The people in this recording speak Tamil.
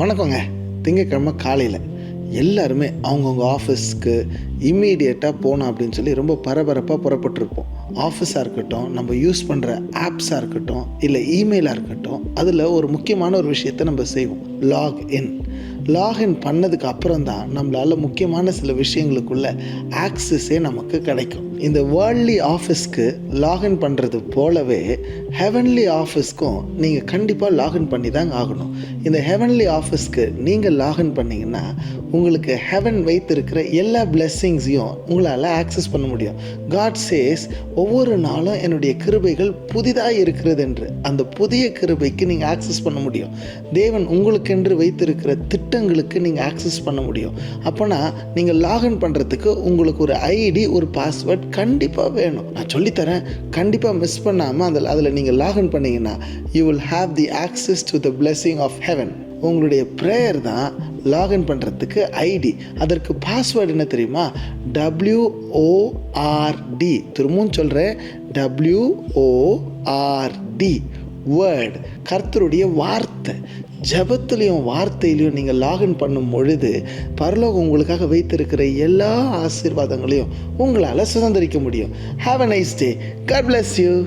வணக்கங்க. திங்கக்கிழமை காலையில் எல்லாருமே அவங்கவுங்க ஆஃபீஸ்க்கு இம்மீடியட்டாக போகணும் அப்படின்னு சொல்லி ரொம்ப பரபரப்பாக புறப்பட்டுருப்போம். ஆஃபீஸாக இருக்கட்டும் நம்ம யூஸ் பண்ணுற ஆப்ஸாக இருக்கட்டும் இல்லை இமெயிலாக இருக்கட்டும் அதில் ஒரு முக்கியமான ஒரு விஷயத்தை நம்ம செய்வோம். லாக் இன் லாகின் பண்ணதுக்கு அப்புறம் தான் நம்மளால் முக்கியமான சில விஷயங்களுக்குள்ள ஆக்சஸே நமக்கு கிடைக்கும். இந்த வேர்ல்ட்லி ஆஃபீஸ்க்கு லாகின் பண்ணுறது போலவே ஹெவன்லி ஆஃபீஸ்க்கும் நீங்கள் கண்டிப்பாக லாகின் பண்ணி தாங்க ஆகணும். இந்த ஹெவன்லி ஆஃபீஸ்க்கு நீங்கள் லாகின் பண்ணீங்கன்னா உங்களுக்கு ஹெவன் வைத்திருக்கிற எல்லா பிளெஸ்ஸிங்ஸையும் உங்களால் ஆக்சஸ் பண்ண முடியும். காட் சேஸ் ஒவ்வொரு நாளும் என்னுடைய கிருபைகள் புதிதாக இருக்கிறது என்று அந்த புதிய கிருபைக்கு நீங்கள் ஆக்சஸ் பண்ண முடியும். தேவன் உங்களுக்கென்று வைத்திருக்கிற திட்டம் திட்டங்களுக்கு நீங்கள் ஆக்சஸ் பண்ண முடியும். அப்போனா நீங்கள் லாகின் பண்ணுறதுக்கு உங்களுக்கு ஒரு ஐடி ஒரு பாஸ்வேர்ட் கண்டிப்பாக வேணும். நான் சொல்லித்தரேன். கண்டிப்பாக மிஸ் பண்ணாமல் அதில் அதில் நீங்கள் லாகின் பண்ணீங்கன்னா you will have the access to the blessing of heaven உங்களுடைய ப்ரேயர் தான் லாகின் பண்ணுறதுக்கு ஐடி அதற்கு பாஸ்வேர்டு என்ன தெரியுமா? டபிள்யூஓஆர்டி திரும்பவும் சொல்கிறேன் டபிள்யூஓஆர்டி வேர்ட் கர்த்தருடைய வார்த்தை. ஜபத்துலேயும் வார்த்தையிலையும் நீங்கள் லாகின் பண்ணும் பொழுது பரலோகம் உங்களுக்காக வைத்திருக்கிற எல்லா ஆசீர்வாதங்களையும் உங்களால் சுதந்திரிக்க முடியும். Have a nice day God bless you